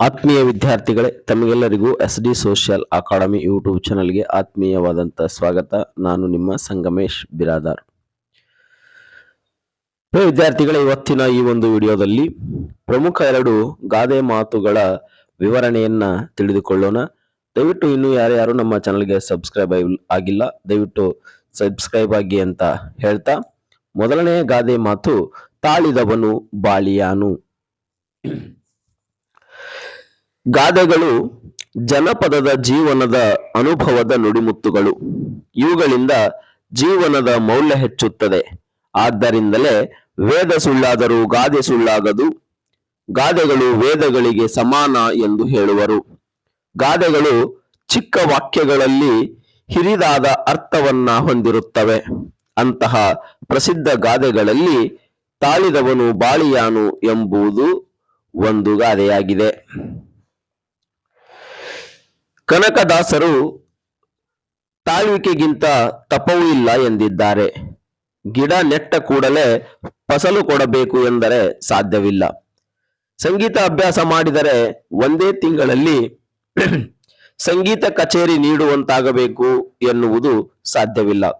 ಆತ್ಮೀಯ ವಿದ್ಯಾರ್ಥಿಗಳೇ, ತಮಗೆಲ್ಲರಿಗೂ S D social academy YouTube ಚಾನಲ್ಗೆ ಆತ್ಮೀಯವಾದಂಥ ಸ್ವಾಗತ. ನಾನು ನಿಮ್ಮ ಸಂಗಮೇಶ್ ಬಿರಾದಾರ್. ವಿದ್ಯಾರ್ಥಿಗಳೇ, ಇವತ್ತಿನ ಈ ಒಂದು ವಿಡಿಯೋದಲ್ಲಿ ಪ್ರಮುಖ ಎರಡು ಗಾದೆ ಮಾತುಗಳ ವಿವರಣೆಯನ್ನ ತಿಳಿದುಕೊಳ್ಳೋಣ. ದಯವಿಟ್ಟು ಇನ್ನೂ ಯಾರ್ಯಾರು ನಮ್ಮ ಚಾನಲ್ಗೆ ಸಬ್ಸ್ಕ್ರೈಬ್ ಆಗಿಲ್ಲ, ದಯವಿಟ್ಟು ಸಬ್ಸ್ಕ್ರೈಬ್ ಆಗಿ ಅಂತ ಹೇಳ್ತಾ, ಮೊದಲನೇ ಗಾದೆ ಮಾತು, ತಾಳಿದವನು ಬಾಳಿಯಾನು. ಗಾದೆಗಳು ಜನಪದದ ಜೀವನದ ಅನುಭವದ ನುಡಿಮುತ್ತುಗಳು. ಇವುಗಳಿಂದ ಜೀವನದ ಮೌಲ್ಯ ಹೆಚ್ಚುತ್ತದೆ. ಆದ್ದರಿಂದಲೇ ವೇದ ಸುಳ್ಳಾದರೂ ಗಾದೆ ಸುಳ್ಳಾಗದು. ಗಾದೆಗಳು ವೇದಗಳಿಗೆ ಸಮಾನ ಎಂದು ಹೇಳುವರು. ಗಾದೆಗಳು ಚಿಕ್ಕ ವಾಕ್ಯಗಳಲ್ಲಿ ಹಿರಿದಾದ ಅರ್ಥವನ್ನ ಹೊಂದಿರುತ್ತವೆ. ಅಂತಹ ಪ್ರಸಿದ್ಧ ಗಾದೆಗಳಲ್ಲಿ ತಾಳಿದವನು ಬಾಳಿಯಾನು ಎಂಬುದು ಒಂದು ಗಾದೆಯಾಗಿದೆ. ಕನಕದಾಸರು ತಾಳ್ವಿಕೆಗಿಂತ ತಪವೂ ಇಲ್ಲ ಎಂದಿದ್ದಾರೆ. ಗಿಡ ನೆಟ್ಟ ಕೂಡಲೇ ಫಸಲು ಕೊಡಬೇಕು ಎಂದರೆ ಸಾಧ್ಯವಿಲ್ಲ. ಸಂಗೀತ ಅಭ್ಯಾಸ ಮಾಡಿದರೆ ಒಂದೇ ತಿಂಗಳಲ್ಲಿ ಸಂಗೀತ ಕಚೇರಿ ನೀಡುವಂತಾಗಬೇಕು ಎನ್ನುವುದು ಸಾಧ್ಯವಿಲ್ಲ.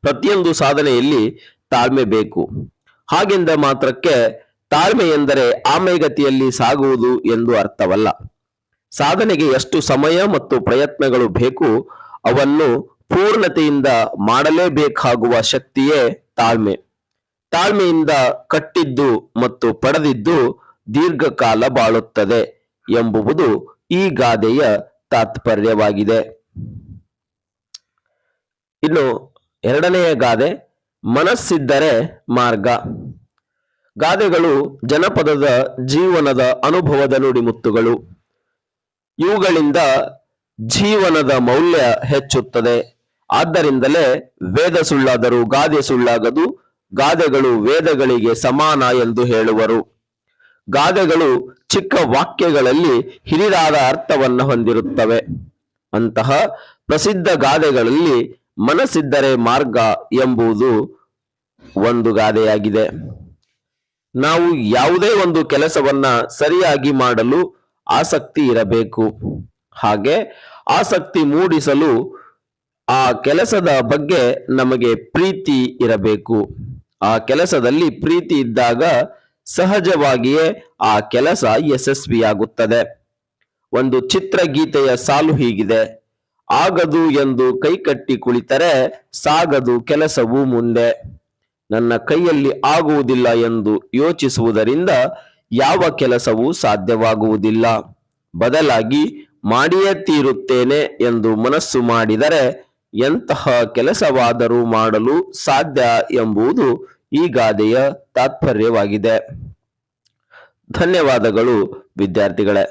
ಪ್ರತಿಯೊಂದು ಸಾಧನೆಯಲ್ಲಿ ತಾಳ್ಮೆ ಬೇಕು. ಹಾಗೆಂದ ಮಾತ್ರಕ್ಕೆ ತಾಳ್ಮೆ ಎಂದರೆ ಆಮೆಗತಿಯಲ್ಲಿ ಸಾಗುವುದು ಎಂದು ಅರ್ಥವಲ್ಲ. ಸಾಧನೆಗೆ ಎಷ್ಟು ಸಮಯ ಮತ್ತು ಪ್ರಯತ್ನಗಳು ಬೇಕು, ಅವನ್ನು ಪೂರ್ಣತೆಯಿಂದ ಮಾಡಲೇಬೇಕಾಗುವ ಶಕ್ತಿಯೇ ತಾಳ್ಮೆ. ತಾಳ್ಮೆಯಿಂದ ಕಟ್ಟಿದ್ದು ಮತ್ತು ಪಡೆದಿದ್ದು ದೀರ್ಘಕಾಲ ಬಾಳುತ್ತದೆ ಎಂಬುವುದು ಈ ಗಾದೆಯ ತಾತ್ಪರ್ಯವಾಗಿದೆ. ಇನ್ನು ಎರಡನೆಯ ಗಾದೆ, ಮನಸ್ಸಿದ್ದರೆ ಮಾರ್ಗ. ಗಾದೆಗಳು ಜನಪದದ ಜೀವನದ ಅನುಭವದ ನುಡಿಮುತ್ತುಗಳು. ಇವುಗಳಿಂದ ಜೀವನದ ಮೌಲ್ಯ ಹೆಚ್ಚುತ್ತದೆ. ಆದ್ದರಿಂದಲೇ ವೇದ ಸುಳ್ಳಾದರೂ ಗಾದೆ ಸುಳ್ಳಾಗದು, ಗಾದೆಗಳು ವೇದಗಳಿಗೆ ಸಮಾನ ಎಂದು ಹೇಳುವರು. ಗಾದೆಗಳು ಚಿಕ್ಕ ವಾಕ್ಯಗಳಲ್ಲಿ ಹಿರಿದಾದ ಅರ್ಥವನ್ನು ಹೊಂದಿರುತ್ತವೆ. ಅಂತಹ ಪ್ರಸಿದ್ಧ ಗಾದೆಗಳಲ್ಲಿ ಮನಸ್ಸಿದ್ದರೆ ಮಾರ್ಗ ಎಂಬುದು ಒಂದು ಗಾದೆಯಾಗಿದೆ. ನಾವು ಯಾವುದೇ ಒಂದು ಕೆಲಸವನ್ನ ಸರಿಯಾಗಿ ಮಾಡಲು ಆಸಕ್ತಿ ಇರಬೇಕು. ಹಾಗೆ ಆಸಕ್ತಿ ಮೂಡಿಸಲು ಆ ಕೆಲಸದ ಬಗ್ಗೆ ನಮಗೆ ಪ್ರೀತಿ ಇರಬೇಕು. ಆ ಕೆಲಸದಲ್ಲಿ ಪ್ರೀತಿ ಇದ್ದಾಗ ಸಹಜವಾಗಿಯೇ ಆ ಕೆಲಸ ಯಶಸ್ವಿಯಾಗುತ್ತದೆ. ಒಂದು ಚಿತ್ರಗೀತೆಯ ಸಾಲು ಹೀಗಿದೆ. ಆಗದು ಎಂದು ಕೈಕಟ್ಟಿ ಕುಳಿತರೆ ಸಾಗದು ಕೆಲಸವು ಮುಂದೆ. ನನ್ನ ಕೈಯಲ್ಲಿ ಆಗುವುದಿಲ್ಲ ಎಂದು ಯೋಚಿಸುವುದರಿಂದ ಯಾವ ಕೆಲಸವೂ ಸಾಧ್ಯವಾಗುವುದಿಲ್ಲ. ಬದಲಾಗಿ ಮಾಡಿಯೇ ತೀರುತ್ತೇನೆ ಎಂದು ಮನಸ್ಸು ಮಾಡಿದರೆ ಎಂತಹ ಕೆಲಸವಾದರೂ ಮಾಡಲು ಸಾಧ್ಯ ಎಂಬುದು ಈ ಗಾದೆಯ ತಾತ್ಪರ್ಯವಾಗಿದೆ. ಧನ್ಯವಾದಗಳು ವಿದ್ಯಾರ್ಥಿಗಳೇ.